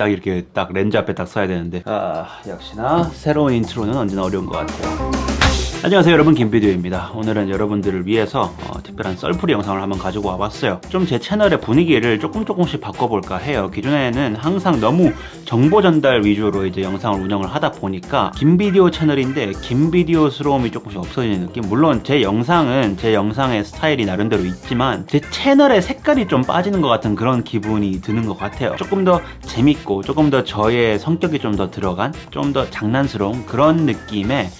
딱 이렇게 딱 렌즈 앞에 딱 써야 되는데. 아 역시나 새로운 인트로는 언제나 어려운 것 같아요 안녕하세요 여러분. 김비디오입니다. 오늘은 여러분들을 위해서 어, 특별한 썰풀이 영상을 한번 가지고 와봤어요. 좀 제 채널의 분위기를 조금 조금씩 바꿔볼까 해요. 기존에는 항상 너무 정보 전달 위주로 이제 영상을 운영을 하다 보니까 김비디오 채널인데 김비디오스러움이 조금씩 없어지는 느낌? 물론 제 영상은 제 영상의 스타일이 나름대로 있지만 제 채널의 색깔이 좀 빠지는 것 같은 그런 기분이 드는 것 같아요. 조금 더 재밌고 조금 더 저의 성격이 좀 더 들어간 좀 더 장난스러운 그런 느낌의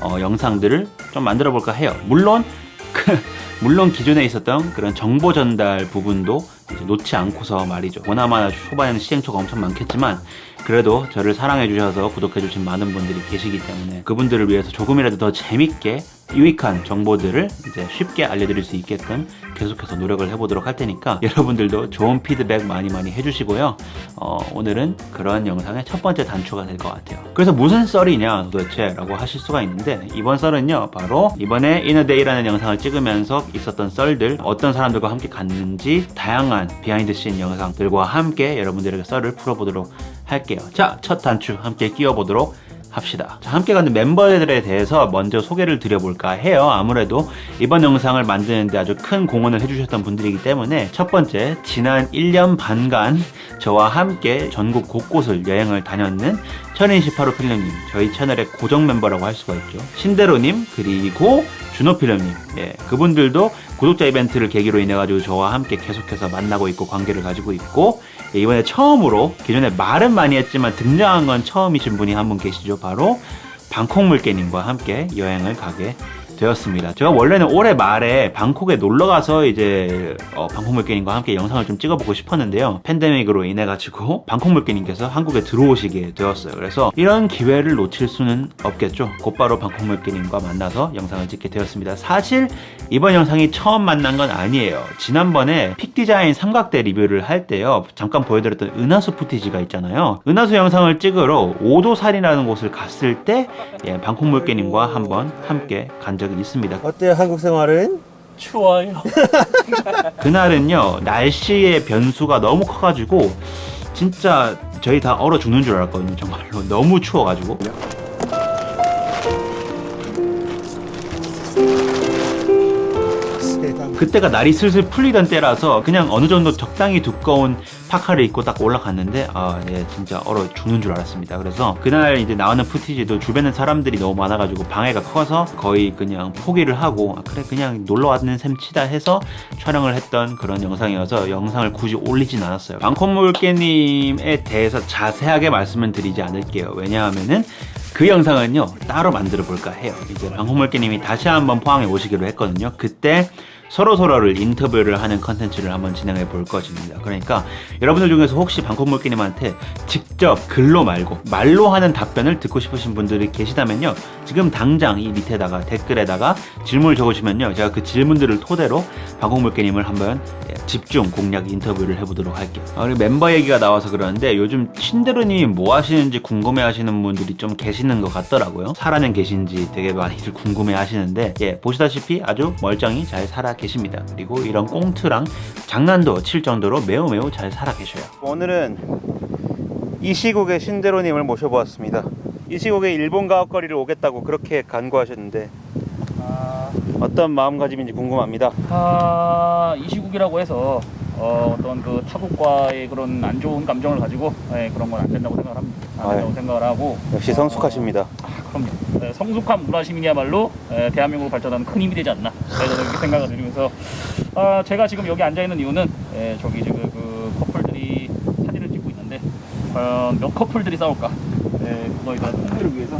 어, 영상들을 좀 만들어 볼까 해요. 물론 그, 물론 기존에 있었던 그런 정보 전달 부분도 놓지 않고서 말이죠. 보나마나 초반에는 시행착오가 엄청 많겠지만 그래도 저를 사랑해 주셔서 구독해 주신 많은 분들이 계시기 때문에 그분들을 위해서 조금이라도 더 재밌게 유익한 정보들을 이제 쉽게 알려드릴 수 있게끔 계속해서 노력을 해보도록 할 테니까 여러분들도 좋은 피드백 많이 많이 해주시고요. 어, 오늘은 그런 영상의 첫 번째 단추가 될 것 같아요. 그래서 무슨 썰이냐 도대체 라고 하실 수가 있는데 이번 썰은요 바로 이번에 이너데이라는 영상을 찍으면서 있었던 썰들 어떤 사람들과 함께 갔는지 다양한 비하인드 씬 영상들과 함께 여러분들에게 썰을 풀어보도록 할게요. 자, 첫 단추 함께 끼워보도록 합시다. 자, 함께 가는 멤버들에 대해서 먼저 소개를 드려볼까 해요. 아무래도 이번 영상을 만드는데 아주 큰 공헌을 해주셨던 분들이기 때문에 첫 번째, 지난 1년 반간 저와 함께 전국 곳곳을 여행을 다녔는 천인 18호 필름님, 저희 채널의 고정 멤버라고 할 수가 있죠. 신대로님, 그리고 준호 필름님, 예, 그분들도 구독자 이벤트를 계기로 인해가지고 저와 함께 계속해서 만나고 있고 관계를 가지고 있고 예, 이번에 처음으로 기존에 말은 많이 했지만 등장한 건 처음이신 분이 한 분 계시죠. 바로 방콕물개님과 함께 여행을 가게 되었습니다. 제가 원래는 올해 말에 방콕에 놀러 가서 이제 어, 방콕 물개님과 함께 영상을 좀 찍어보고 싶었는데요. 팬데믹으로 인해 가지고 방콕 물개님께서 한국에 들어오시게 되었어요. 그래서 이런 기회를 놓칠 수는 없겠죠. 곧바로 방콕 물개님과 만나서 영상을 찍게 되었습니다. 사실 이번 영상이 처음 만난 건 아니에요. 지난번에 픽 디자인 삼각대 리뷰를 할 때요. 잠깐 보여드렸던 은하수 푸티지가 있잖아요. 은하수 영상을 찍으러 오도산이라는 곳을 갔을 때 예, 방콕 물개님과 한번 함께 간적 이 있습니다. 어때요 한국 생활은? 추워요. 그날은요 날씨의 변수가 너무 커가지고 진짜 저희 다 얼어 죽는 줄 알았거든요 정말로 너무 추워가지고 그때가 날이 슬슬 풀리던 때라서 그냥 어느 정도 적당히 두꺼운 파카를 입고 딱 올라갔는데 아 예 진짜 얼어 죽는 줄 알았습니다. 그래서 그날 이제 나오는 푸티지도 주변에 사람들이 너무 많아가지고 방해가 커서 거의 그냥 포기를 하고 아, 그래 그냥 놀러 왔는 셈 치다 해서 촬영을 했던 그런 영상이어서 영상을 굳이 올리진 않았어요. 방콕물개님에 대해서 자세하게 말씀은 드리지 않을게요. 왜냐하면은 그 영상은요 따로 만들어 볼까 해요. 이제 방콕물개님이 다시 한번 포항에 오시기로 했거든요. 그때 서로 서로를 인터뷰를 하는 컨텐츠를 한번 진행해 볼 것입니다. 그러니까 여러분들 중에서 혹시 방콕물개님한테 직접 글로 말고 말로 하는 답변을 듣고 싶으신 분들이 계시다면요. 지금 당장 이 밑에다가 댓글에다가 질문을 적으시면요. 제가 그 질문들을 토대로 방콕물개님을 한번 예, 집중 공략 인터뷰를 해보도록 할게요. 아, 그리고 멤버 얘기가 나와서 그러는데 요즘 신대로님이 뭐 하시는지 궁금해 하시는 분들이 좀 계시는 것 같더라고요. 살아는 계신지 되게 많이들 궁금해 하시는데 예, 보시다시피 아주 멀쩡히 잘 살아 계십니다. 그리고 이런 꽁트랑 장난도 칠 정도로 매우 매우 잘 살아 계셔요. 오늘은 이 시국의 신대로님을 모셔보았습니다. 이 시국에 일본 가옥거리를 오겠다고 그렇게 간구하셨는데 아, 어떤 마음가짐인지 궁금합니다. 아, 이 시국이라고 해서 어, 어떤 그 타국과의 그런 안 좋은 감정을 가지고 예, 그런 건 안 된다고 생각을 합니다. 안 된다고 아유. 생각을 하고 역시 성숙하십니다. 아, 그럼요. 예, 성숙한 문화 시민이야말로 예, 대한민국을 발전하는 큰 힘이 되지 않나 예, 저는 이렇게 생각을 드리면서 아, 제가 지금 여기 앉아 있는 이유는 예, 저기 지금 그 커플들이 사진을 찍고 있는데 과연 몇 커플들이 싸울까? 예, 그거에 대한 홍보를 위해서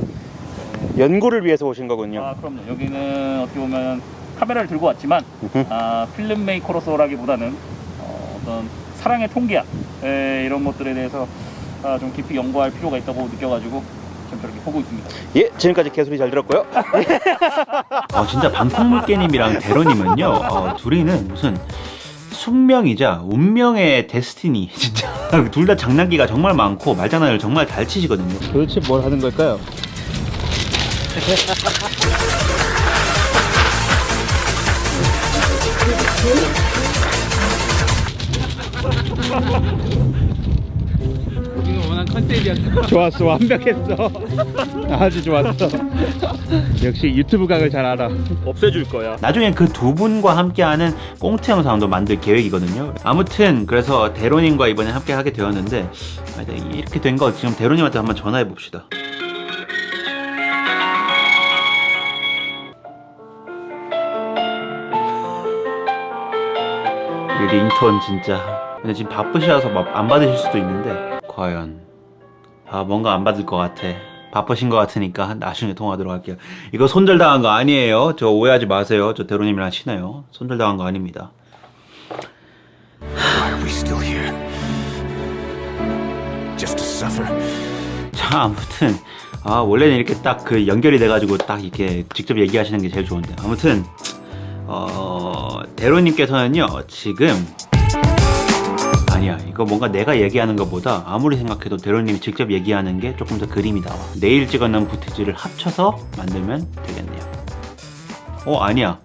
연구를 위해서 오신 거군요. 아 그럼요. 여기는 어떻게 보면 카메라를 들고 왔지만 아, 필름 메이커로서라기보다는 어, 어떤 사랑의 통계학 에, 이런 것들에 대해서 아, 좀 깊이 연구할 필요가 있다고 느껴가지고 지금 저렇게 보고 있습니다. 예, 지금까지 개소리 잘 들었고요. 어, 진짜 방콕물개님이랑 대로님은요, 어, 둘이는 무슨 숙명이자 운명의 데스티니. 진짜 둘 다 장난기가 정말 많고 말장난을 정말 잘 치시거든요. 도대체 뭘 하는 걸까요? 좋았어 완벽했어 아주 좋았어 역시 유튜브 각을 잘 알아 없애줄 거야. 나중에 그 두 분과 함께하는 꽁트 영상도 만들 계획이거든요. 아무튼 그래서 대로님과 이번에 함께 하게 되었는데 아, 네, 이렇게 된 거 지금 대로님한테 한번 전화해 봅시다. 링톤 진짜. 근데 지금 바쁘셔서 막 안 받으실 수도 있는데 과연 아 뭔가 안 받을 것 같아. 바쁘신 것 같으니까 나중에 통화하도록 할게요. 이거 손절당한 거 아니에요. 저 오해하지 마세요. 저 대로님이랑 친해요. 손절당한 거 아닙니다. 자 아무튼 아 원래는 이렇게 딱 그 연결이 돼가지고 딱 이렇게 직접 얘기하시는 게 제일 좋은데 아무튼 어 대로님께서는요 지금 아니야 이거 뭔가 내가 얘기하는 것보다 아무리 생각해도 대로님이 직접 얘기하는 게 조금 더 그림이 나와. 내일 찍어놓은 부티지를 합쳐서 만들면 되겠네요. 어 아니야.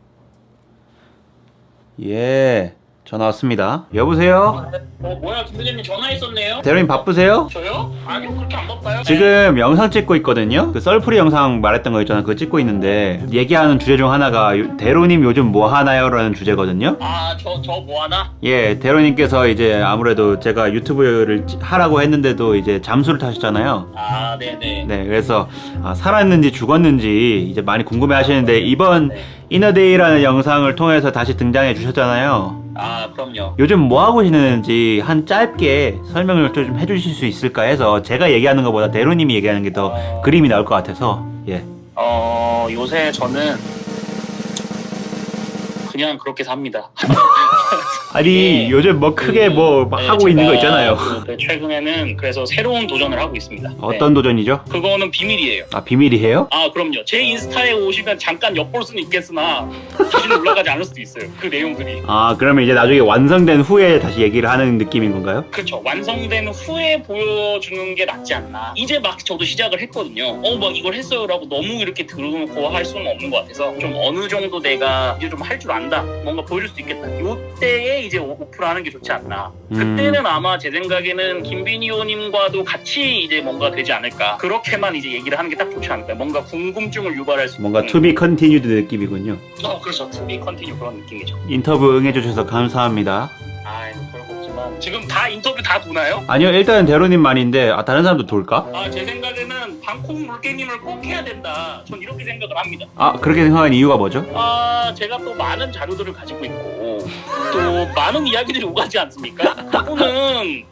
예 전화 왔습니다 여보세요 어 뭐야 김부장님 전화했었네요. 대로님 바쁘세요? 저요? 아니요 그렇게 안 바빠요. 지금 영상 찍고 있거든요. 그 썰풀이 영상 말했던 거 있잖아. 그거 찍고 있는데 얘기하는 주제 중 하나가 요- 대로님 요즘 뭐 하나요라는 주제거든요. 아저 저 뭐 하나? 예, 대로님께서 이제 아무래도 제가 유튜브를 찌- 하라고 했는데도 이제 잠수를 타셨잖아요. 아 네네. 네, 그래서 아, 살았는지 죽었는지 이제 많이 궁금해 하시는데 이번 네. 이너데이라는 영상을 통해서 다시 등장해 주셨잖아요. 아 그럼요. 요즘 뭐 하고 지내는지 한 짧게 설명을 좀 해주실 수 있을까 해서 제가 얘기하는 것보다 대로님이 얘기하는 게 더 어. 그림이 나올 것 같아서 예. 어 요새 저는 그냥 그렇게 삽니다. 아니 예. 요즘 뭐 크게 그, 뭐 네, 하고 있는 거 제가 있잖아요. 그, 그 최근에는 그래서 새로운 도전을 하고 있습니다. 네. 어떤 도전이죠? 그거는 비밀이에요. 아 비밀이에요? 아 그럼요. 제 인스타에 오시면 잠깐 엿볼 수는 있겠으나 다시는 올라가지 않을 수도 있어요. 그 내용들이. 아 그러면 이제 나중에 완성된 후에 다시 얘기를 하는 느낌인 건가요? 그렇죠. 완성된 후에 보여주는 게 낫지 않나. 이제 막 저도 시작을 했거든요. 어, 막 이걸 했어요라고 너무 이렇게 들어놓고 할 수는 없는 것 같아서 좀 어느 정도 내가 이제 좀 할 줄 안다. 뭔가 보여줄 수 있겠다. 요때에 이제 오- 오프라는 게 좋지 않나. 음. 그때는 아마 제 생각에는 김비니오님과도 같이 이제 뭔가 되지 않을까. 그렇게만 이제 얘기를 하는 게 딱 좋지 않을까. 뭔가 궁금증을 유발할 수 뭔가 있는. be continued 느낌이군요. 어, 그렇죠. 투비 컨티뉴 그런 느낌이죠. 인터뷰 응해주셔서 감사합니다. 아이, 뭐 별거 없지만. 지금 다 인터뷰 다 보나요? 아니요 일단은 대로님 말인데 아 다른 사람도 돌까? 아, 제 생각에는 방콕 물개님을 꼭 해야 된다. 전 이렇게 생각을 합니다. 아 그렇게 생각한 이유가 뭐죠? 아, 제가 또 많은 자료들을 가지고 있고, 또 많은 이야기들이 오가지 않습니까? 그분은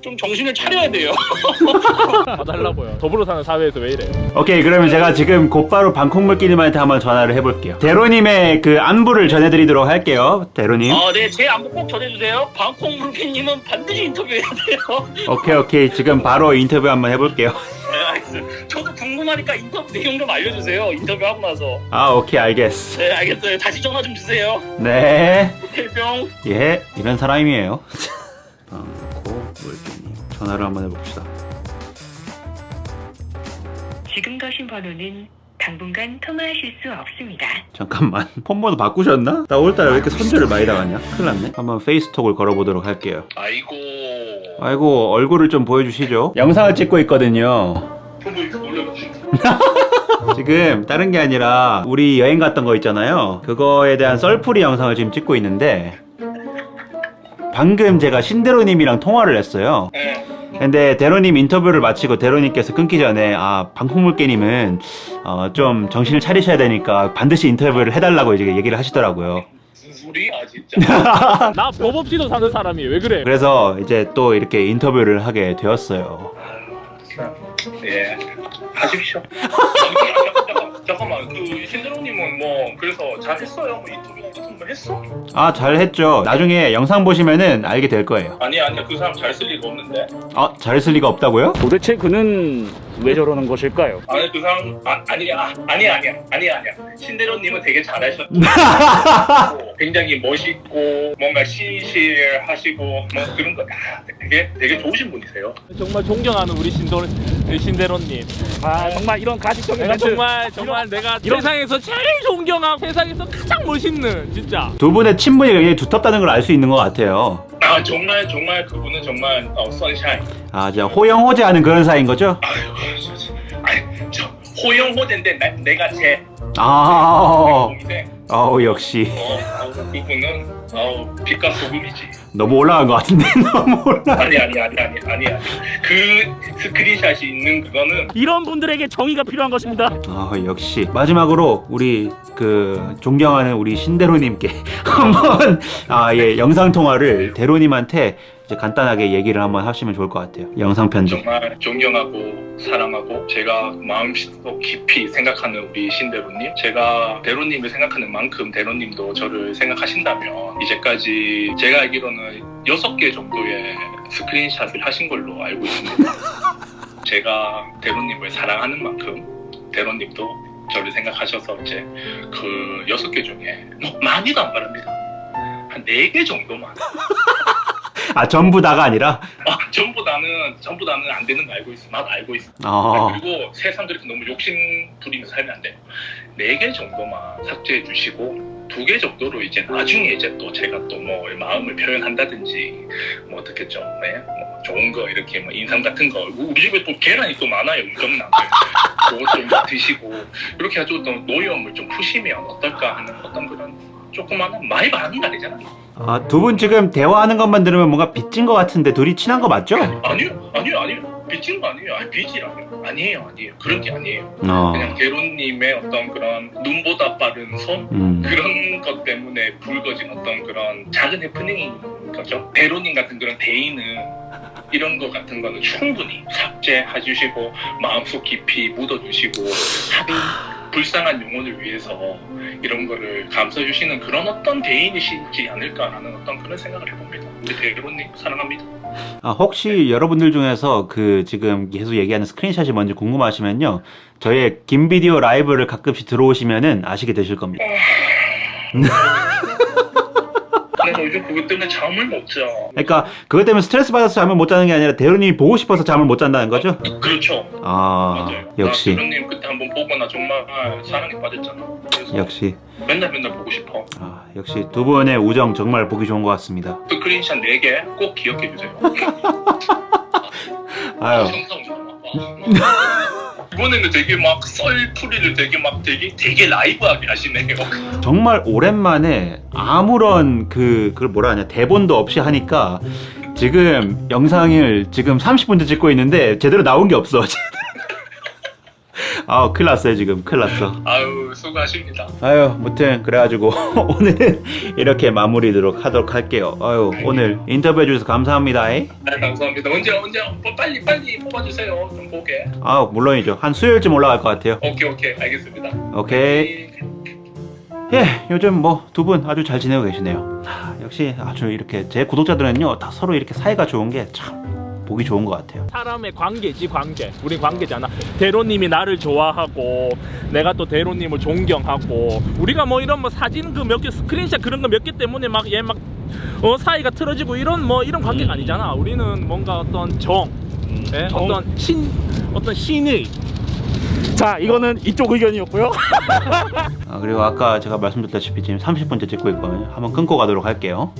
좀 정신을 차려야 돼요. 봐달라고요. 더불어 사는 사회에서 왜 이래요? 오케이 그러면 제가 지금 곧바로 방콕 물기님한테 한번 전화를 해볼게요. 대로님의 그 안부를 전해드리도록 할게요. 대로님. 아, 네, 제 안부 꼭 전해주세요. 방콕 물개님은 반드시 인터뷰해야 돼요. 오케이 오케이 지금 바로 인터뷰 한번 해볼게요. 네, 알겠어요. 저도 궁금하니까 인터뷰 내용 좀 알려주세요. 인터뷰 하고 나서. 아 오케이 알겠어. 네, 알겠어요. 다시 전화 좀 주세요. 네. 오케이, 뿅. 예, 이런 사람이에요. 방콕물기님 전화를 한번 해봅시다. 지금 거신 번호는 당분간 통화하실 수 없습니다. 잠깐만 폰번호 바꾸셨나? 나 오늘따라 왜 이렇게 손절을 많이 당하냐? 큰일 났네 한번 페이스톡을 걸어보도록 할게요 아이고. 아이고 얼굴을 좀 보여주시죠 영상을 찍고 있거든요 지고. 지금 다른 게 아니라 우리 여행 갔던 거 있잖아요 그거에 대한 썰풀이 영상을 지금 찍고 있는데 방금 제가 신대로님이랑 통화를 했어요 네. 근데 대로님 인터뷰를 마치고 대로님께서 끊기 전에 아 방콕물개님은 어, 좀 정신을 차리셔야 되니까 반드시 인터뷰를 해달라고 이제 얘기를 하시더라고요 무슨 소리야, 진짜. 나 법 없이도 사는 사람이에요. 왜 그래? 그래서 이제 또 이렇게 인터뷰를 하게 되었어요. 예. 하십시오. 잠깐만, 잠깐만, 그 신드로님은 뭐 그래서 잘 했어요? 뭐 인터뷰 같은 거 했어? 아, 잘 했죠. 나중에 영상 보시면은 알게 될 거예요. 아니 아니야 그 사람 잘 쓸 리가 없는데. 아, 잘했을 리가 없다고요? 도대체 그는 왜 저러는 것일까요? 아니 그 사람 아, 아니야 아니야 아니야 아니야 아니야 신대로님은 되게 잘하셨고 굉장히 멋있고 뭔가 시시하시고 뭐 그런 거 아, 되게 되게 좋으신 분이세요. 정말 존경하는 우리 신도 신대로님. 아 정말 이런 가식적인 내가 멘트. 정말 정말 내가 세상에서 제일 존경하고 세상에서 가장 멋있는 진짜. 두 분의 친분이 굉장히 두텁다는 걸 알 수 있는 것 같아요. 아아 정말 정말 그분은 정말 어, 선샤인. 아, 저 호영호재하는 그런 사이인 거죠? 아유, 저, 저, 아니 저 호영호대인데 나- 내가 제 아, 동생. 어우 역시 어, 아우, 그분은 아우 빛과 소금이지. 너무 올라간 것 같은데 너무 올라. 아니 아니 아니 아니 아니 아니. 그 스크린샷이 있는 그거는 이런 분들에게 정의가 필요한 것입니다. 아 역시 마지막으로 우리 그 존경하는 우리 신대로님께 한번 아예 영상 통화를 대로님한테 이제 간단하게 얘기를 한번 하시면 좋을 것 같아요. 영상 편집. 정말 존경하고 사랑하고 제가 마음속 깊이 생각하는 우리 신대로님 제가 대로님을 생각하는 만큼 대로님도 저를 생각하신다면 이제까지 제가 알기로는 여섯 개 정도의 스크린샷을 하신 걸로 알고 있습니다 제가 대로님을 사랑하는 만큼 대로님도 저를 생각하셔서 이제 그 여섯 개 중에 뭐 많이도 안 바랍니다 한네개 정도만 아 전부 다가 아니라. 아, 전부 다는 전부 다는 안 되는 거 알고 있어. 나도 알고 있어. 어. 그리고 세상 그렇게 너무 욕심 부리면서 살면 안 돼요. 네개 정도만 삭제해 주시고 두 개 정도로 이제 나중에 이제 또 제가 또 뭐 마음을 표현한다든지 뭐 어떻게 좀 네? 뭐 좋은 거 이렇게 뭐 인상 같은 거 우리 집에 또 계란이 또 많아요 엄청나게 그거 좀 드시고 이렇게 해가지고 또 노여움을 좀 푸시면 어떨까 하는 어떤 그런 조그마한 많이 많은 날이잖아요. 아, 두 분 지금 대화하는 것만 들으면 뭔가 빚진 것 같은데 둘이 친한 거 맞죠? 아니요, 아니요, 아니요. 빚진 거 아니에요. 아니, 빚이라뇨. 아니에요, 아니에요. 그런 게 아니에요. 어. 그냥 대로님의 어떤 그런 눈보다 빠른 손? 음. 그런 것 때문에 불거진 어떤 그런 작은 해프닝인 거죠. 대로님 같은 그런 대인은 이런 거 같은 거는 충분히 삭제해 주시고 마음속 깊이 묻어주시고 한 불쌍한 영혼을 위해서 이런 거를 감싸 주시는 그런 어떤 대인이시지 않을까라는 어떤 그런 생각을 해봅니다. 우리 대로님 사랑합니다. 아, 혹시 여러분들 중에서 그 지금 계속 얘기하는 스크린샷이 뭔지 궁금하시면요. 저의 긴 비디오 라이브를 가끔씩 들어오시면은 아시게 되실 겁니다. 내가 요즘 그것 때문에 잠을 못 자. 그러니까 그것 때문에 스트레스 받아서 잠을 못 자는 게 아니라 대로님이 보고 싶어서 잠을 못 잔다는 거죠? 그렇죠. 아, 맞아요. 역시. 나 대로님 그때 한번 보고 나 정말 사랑에 빠졌잖아. 그래서 역시. 맨날 맨날 보고 싶어. 아, 역시 두 분의 우정 정말 보기 좋은 것 같습니다. 스크린샷 4개 꼭 기억해 주세요. 아유, 해봐. 이번에는 되게 막 썰풀이를 되게 막 되게 되게 라이브하게 하시네요. 정말 오랜만에 아무런 그, 그걸 뭐라 하냐, 대본도 없이 하니까 지금 영상을 지금 30분째 찍고 있는데 제대로 나온 게 없어. 아, 큰일 났어요, 지금. 큰일 났어. 아유 수고하십니다. 아유, 무튼 그래가지고 오늘은 이렇게 마무리도록 하도록 할게요. 아유, 오늘 인터뷰 해 주셔서 감사합니다. 에? 네, 감사합니다. 언제 언제 뭐 빨리 빨리 뽑아주세요. 좀 보게. 아, 물론이죠. 한 수요일쯤 올라갈 것 같아요. 오케이 오케이 알겠습니다. 오케이. 예, 요즘 뭐 두 분 아주 잘 지내고 계시네요. 아, 역시 아주 이렇게 제 구독자들은요, 다 서로 이렇게 사이가 좋은 게 참 보기 좋은 것 같아요. 사람의 관계지 관계 우리 관계잖아 대로님이 나를 좋아하고 내가 또 대로님을 존경하고 우리가 뭐 이런 뭐 사진 그 몇 개 스크린샷 그런 거 몇 개 때문에 막 얘 막 어, 사이가 틀어지고 이런 뭐 이런 관계가 아니잖아 우리는 뭔가 어떤 정 예? 어떤 신 어떤 신의 자 이거는 이쪽 의견이었고요 아, 그리고 아까 제가 말씀드렸다시피 지금 30분째 찍고 있거든요. 한번 끊고 가도록 할게요.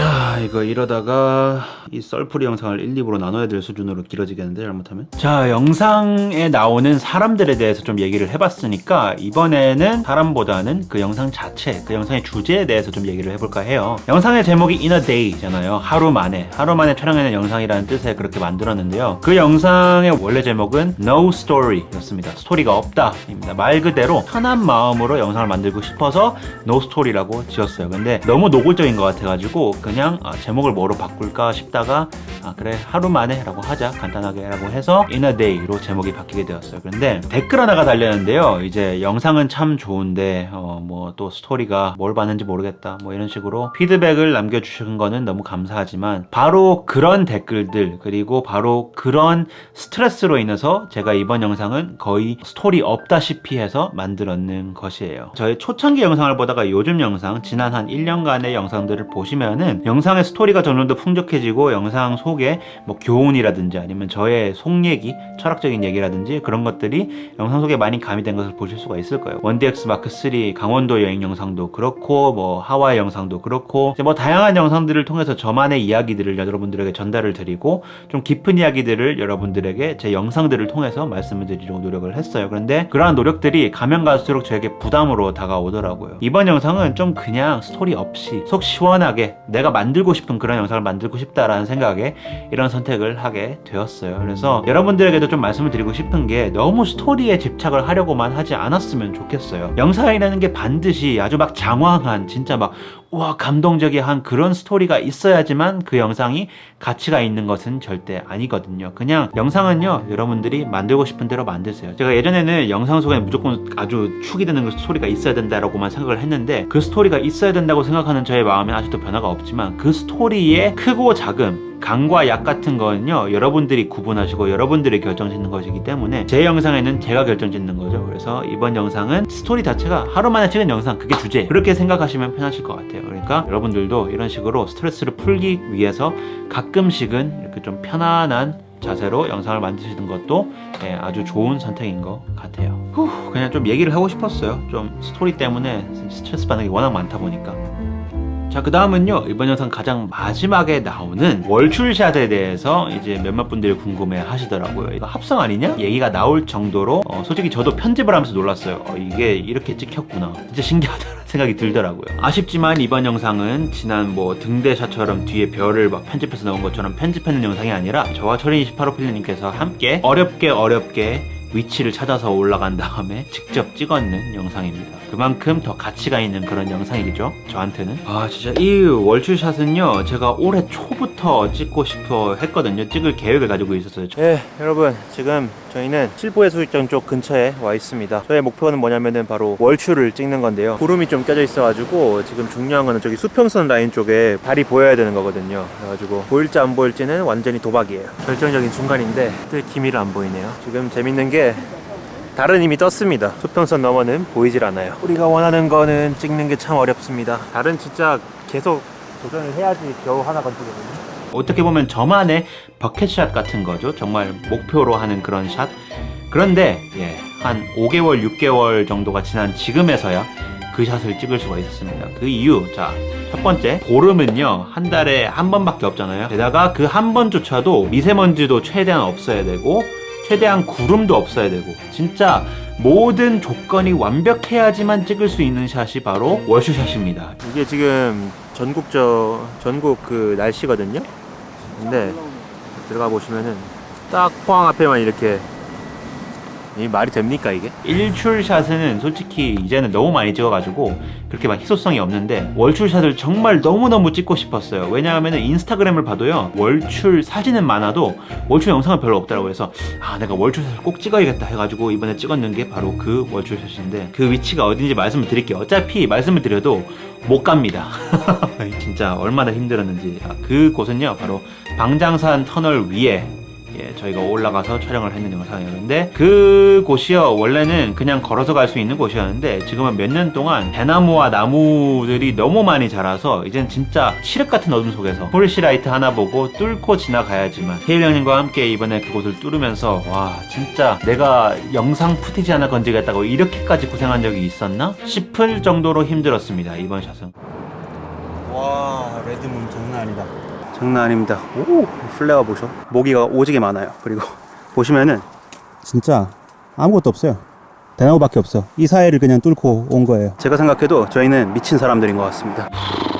자, 이거 이러다가 이 썰풀이 영상을 1, 2부로 나눠야 될 수준으로 길어지겠는데 잘못하면. 자, 영상에 나오는 사람들에 대해서 좀 얘기를 해봤으니까 이번에는 사람보다는 그 영상 자체, 그 영상의 주제에 대해서 좀 얘기를 해볼까 해요. 영상의 제목이 In a Day잖아요. 하루 만에. 하루 만에 촬영하는 영상이라는 뜻에 그렇게 만들었는데요. 그 영상의 원래 제목은 No Story였습니다. 스토리가 없다 입니다. 말 그대로 편한 마음으로 영상을 만들고 싶어서 No Story라고 지었어요. 근데 너무 노골적인 것 같아가지고 그냥 아, 제목을 뭐로 바꿀까 싶다가 아 그래 하루 만에 라고 하자 간단하게 라고 해서 In a Day로 제목이 바뀌게 되었어요. 그런데 댓글 하나가 달렸는데요. 이제 영상은 참 좋은데 어 뭐 또 스토리가 뭘 봤는지 모르겠다 뭐 이런 식으로 피드백을 남겨주신 거는 너무 감사하지만 바로 그런 댓글들 그리고 바로 그런 스트레스로 인해서 제가 이번 영상은 거의 스토리 없다시피 해서 만들었는 것이에요. 저의 초창기 영상을 보다가 요즘 영상 지난 한 1년간의 영상들을 보시면은 영상의 스토리가 점점 더 풍족해지고 영상 소 속에 뭐 교훈이라든지 아니면 저의 속 얘기, 철학적인 얘기라든지 그런 것들이 영상 속에 많이 가미된 것을 보실 수가 있을 거예요. 원DX 마크 3 강원도 여행 영상도 그렇고 뭐 하와이 영상도 그렇고 뭐 다양한 영상들을 통해서 저만의 이야기들을 여러분들에게 전달을 드리고 좀 깊은 이야기들을 여러분들에게 제 영상들을 통해서 말씀을 드리려고 노력을 했어요. 그런데 그러한 노력들이 가면 갈수록 저에게 부담으로 다가오더라고요. 이번 영상은 좀 그냥 스토리 없이 속 시원하게 내가 만들고 싶은 그런 영상을 만들고 싶다라는 생각에 이런 선택을 하게 되었어요. 그래서 여러분들에게도 좀 말씀을 드리고 싶은 게 너무 스토리에 집착을 하려고만 하지 않았으면 좋겠어요. 영상이라는 게 반드시 아주 막 장황한 진짜 막우 와 감동적이 한 그런 스토리가 있어야지만 그 영상이 가치가 있는 것은 절대 아니거든요. 그냥 영상은요 여러분들이 만들고 싶은 대로 만드세요. 제가 예전에는 영상 속에 무조건 아주 축이 되는 그 스토리가 있어야 된다라고만 생각을 했는데 그 스토리가 있어야 된다고 생각하는 저의 마음에 아직도 변화가 없지만 그 스토리의 크고 작음 강과 약 같은 거는요 여러분들이 구분하시고 여러분들이 결정짓는 것이기 때문에 제 영상에는 제가 결정짓는 거죠. 그래서 이번 영상은 스토리 자체가 하루 만에 찍은 영상 그게 주제. 그렇게 생각하시면 편하실 것 같아요. 그러니까 여러분들도 이런 식으로 스트레스를 풀기 위해서 가끔씩은 이렇게 좀 편안한 자세로 영상을 만드시는 것도 예, 아주 좋은 선택인 것 같아요. 후, 그냥 좀 얘기를 하고 싶었어요. 좀 스토리 때문에 스트레스 받는 게 워낙 많다 보니까 자, 그 다음은요, 이번 영상 가장 마지막에 나오는 월출샷에 대해서 이제 몇몇 분들이 궁금해 하시더라고요. 이거 합성 아니냐? 얘기가 나올 정도로, 어, 솔직히 저도 편집을 하면서 놀랐어요. 어, 이게 이렇게 찍혔구나. 진짜 신기하다는 생각이 들더라고요. 아쉽지만 이번 영상은 지난 뭐 등대샷처럼 뒤에 별을 막 편집해서 넣은 것처럼 편집하는 영상이 아니라 저와 철인28호 필리님께서 함께 어렵게 어렵게 위치를 찾아서 올라간 다음에 직접 찍었는 영상입니다. 그만큼 더 가치가 있는 그런 영상이죠. 저한테는. 아, 진짜 이 월출샷은요, 제가 올해 초부터 찍고 싶어 했거든요. 찍을 계획을 가지고 있었어요. 네, 여러분 지금 저희는 칠보해수욕장 쪽 근처에 와 있습니다. 저의 목표는 뭐냐면은 바로 월출을 찍는 건데요. 구름이 좀 껴져 있어가지고 지금 중요한 거는 저기 수평선 라인 쪽에 발이 보여야 되는 거거든요. 그래가지고 보일지 안 보일지는 완전히 도박이에요. 결정적인 순간인데 뜰 기미를 안 보이네요. 지금 재밌는 게 다른 힘이 떴습니다. 수평선 너머는 보이질 않아요. 우리가 원하는 거는 찍는 게 참 어렵습니다. 다른 진짜 계속 도전을 해야지 겨우 하나 건지거든요. 어떻게 보면 저만의 버켓샷 같은 거죠. 정말 목표로 하는 그런 샷. 그런데 예, 한 5개월, 6개월 정도가 지난 지금에서야 그 샷을 찍을 수가 있었습니다. 그 이유, 자, 첫 번째, 보름은요, 한 달에 한 번밖에 없잖아요. 게다가 그 한 번조차도 미세먼지도 최대한 없어야 되고, 최대한 구름도 없어야 되고, 진짜 모든 조건이 완벽해야지만 찍을 수 있는 샷이 바로 월슈샷입니다. 이게 지금 전국저 전국 그 날씨거든요. 근데 들어가 보시면은 딱 포항 앞에만 이렇게 이 말이 됩니까 이게? 일출샷은 솔직히 이제는 너무 많이 찍어가지고 그렇게 막 희소성이 없는데 월출샷을 정말 너무너무 찍고 싶었어요. 왜냐하면 인스타그램을 봐도요 월출 사진은 많아도 월출 영상은 별로 없더라고요. 그래서 아 내가 월출샷을 꼭 찍어야겠다 해가지고 이번에 찍었는 게 바로 그 월출샷인데 그 위치가 어딘지 말씀을 드릴게요. 어차피 말씀을 드려도 못 갑니다. 진짜 얼마나 힘들었는지. 아, 그 곳은요 바로 방장산 터널 위에 예, 저희가 올라가서 촬영을 했는 영상이에요. 근데 그 곳이요, 원래는 그냥 걸어서 갈 수 있는 곳이었는데, 지금은 몇 년 동안 대나무와 나무들이 너무 많이 자라서, 이젠 진짜 칠흑 같은 어둠 속에서 폴리시라이트 하나 보고 뚫고 지나가야지만, 헤일 형님과 함께 이번에 그곳을 뚫으면서, 와, 진짜 내가 영상 푸티지 하나 건지겠다고 이렇게까지 고생한 적이 있었나? 싶을 정도로 힘들었습니다, 이번 샷은. 와 레드문 장난 아니다. 장난 아닙니다. 오 플레어 보셔. 모기가 오지게 많아요. 그리고 보시면은 진짜 아무것도 없어요. 대나무밖에 없어. 이 사이를 그냥 뚫고 온 거예요. 제가 생각해도 저희는 미친 사람들인 것 같습니다.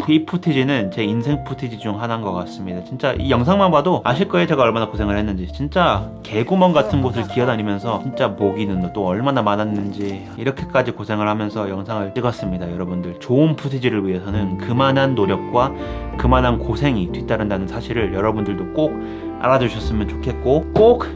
이 푸티지는 제 인생 푸티지 중 하나인 것 같습니다. 진짜 이 영상만 봐도 아실 거예요. 제가 얼마나 고생을 했는지. 진짜 개구멍 같은 곳을 기어다니면서 진짜 모기는 또 얼마나 많았는지 이렇게까지 고생을 하면서 영상을 찍었습니다. 여러분들 좋은 푸티지를 위해서는 그만한 노력과 그만한 고생이 뒤따른다는 사실을 여러분들도 꼭 알아두셨으면 좋겠고 꼭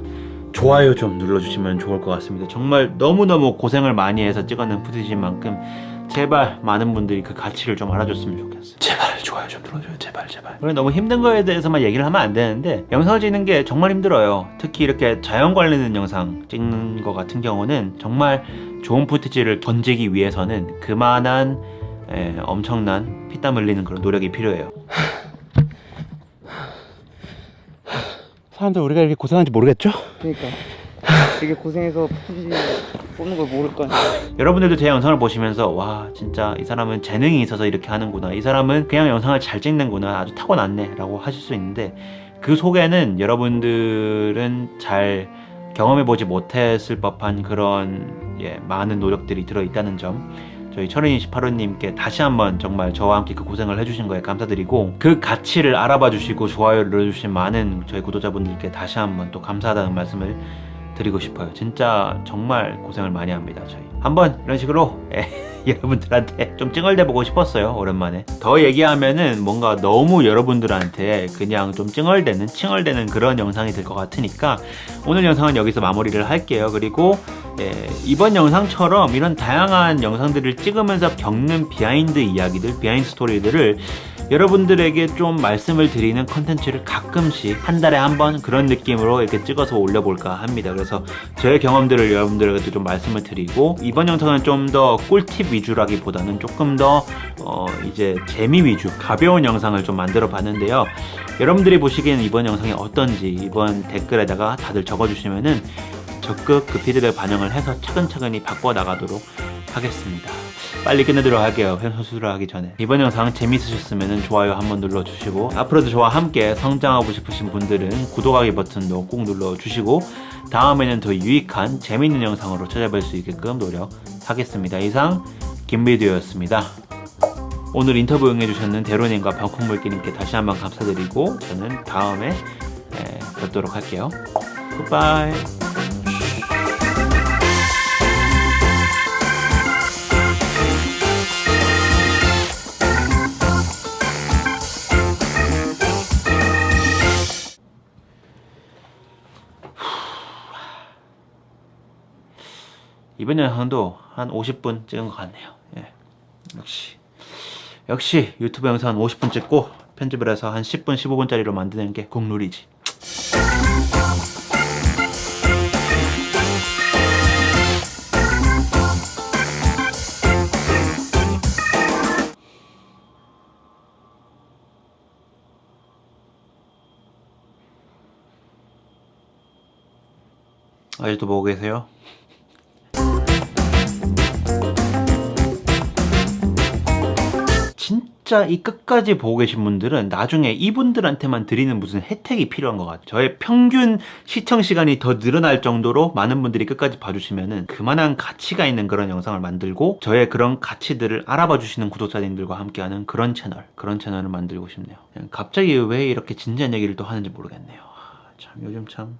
좋아요 좀 눌러주시면 좋을 것 같습니다. 정말 너무너무 고생을 많이 해서 찍었는 푸티지인 만큼 제발 많은 분들이 그 가치를 좀 알아줬으면 좋겠어요. 제발 좋아요 좀 눌러줘요. 제발 제발. 그래 너무 힘든 거에 대해서만 얘기를 하면 안 되는데 영상을 찍는 게 정말 힘들어요. 특히 이렇게 자연 관련된 영상 찍는 거 같은 경우는 정말 좋은 푸티지를 건지기 위해서는 그만한 에, 엄청난 피땀 흘리는 그런 노력이 필요해요. 사람들 우리가 이렇게 고생하는지 모르겠죠? 그러니까 되게 고생해서 뽑는 걸 모를 거 아니야. 여러분들도 제 영상을 보시면서 와 진짜 이 사람은 재능이 있어서 이렇게 하는구나. 이 사람은 그냥 영상을 잘 찍는구나. 아주 타고났네. 라고 하실 수 있는데 그 속에는 여러분들은 잘 경험해보지 못했을 법한 그런 예, 많은 노력들이 들어있다는 점. 저희 철인 28호님께 다시 한번 정말 저와 함께 그 고생을 해주신 거에 감사드리고 그 가치를 알아봐 주시고 좋아요를 눌러주신 많은 저희 구독자분들께 다시 한번 또 감사하다는 말씀을 드리고 싶어요. 진짜 정말 고생을 많이 합니다. 저희 한번 이런 식으로 예, 여러분들한테 좀 찡얼대 보고 싶었어요. 오랜만에 더 얘기하면은 뭔가 너무 여러분들한테 그냥 좀 찡얼대는 칭얼대는 그런 영상이 될 것 같으니까 오늘 영상은 여기서 마무리를 할게요. 그리고 예, 이번 영상처럼 이런 다양한 영상들을 찍으면서 겪는 비하인드 이야기들, 비하인드 스토리들을 여러분들에게 좀 말씀을 드리는 컨텐츠를 가끔씩 한 달에 한 번 그런 느낌으로 이렇게 찍어서 올려볼까 합니다. 그래서 저의 경험들을 여러분들에게 좀 말씀을 드리고 이번 영상은 좀 더 꿀팁 위주라기보다는 조금 더 어, 이제 재미 위주, 가벼운 영상을 좀 만들어 봤는데요. 여러분들이 보시기에는 이번 영상이 어떤지 이번 댓글에다가 다들 적어주시면은 적극 그 피드백 반영을 해서 차근차근히 바꿔 나가도록 하겠습니다. 빨리 끝내도록 할게요. 횡수술을 하기 전에. 이번 영상 재밌으셨으면 좋아요 한번 눌러주시고 앞으로도 저와 함께 성장하고 싶으신 분들은 구독하기 버튼도 꼭 눌러주시고 다음에는 더 유익한 재밌는 영상으로 찾아뵐 수 있게끔 노력하겠습니다. 이상 김비디오였습니다. 오늘 인터뷰 응해주셨는 대로님과 방콕물기님께 다시 한번 감사드리고 저는 다음에 에, 뵙도록 할게요. 굿바이. 이번 영상도 한 50분 찍은 것 같네요. 예. 역시 역시 유튜브 영상 한 50분 찍고 편집을 해서 한 10분, 15분짜리로 만드는 게 국룰이지. 아직도 보고 계세요? 진짜 이 끝까지 보고 계신 분들은 나중에 이분들한테만 드리는 무슨 혜택이 필요한 것 같아요. 저의 평균 시청 시간이 더 늘어날 정도로 많은 분들이 끝까지 봐주시면은 그만한 가치가 있는 그런 영상을 만들고 저의 그런 가치들을 알아봐 주시는 구독자님들과 함께하는 그런 채널, 그런 채널을 만들고 싶네요. 갑자기 왜 이렇게 진지한 얘기를 또 하는지 모르겠네요. 아, 참 요즘 참.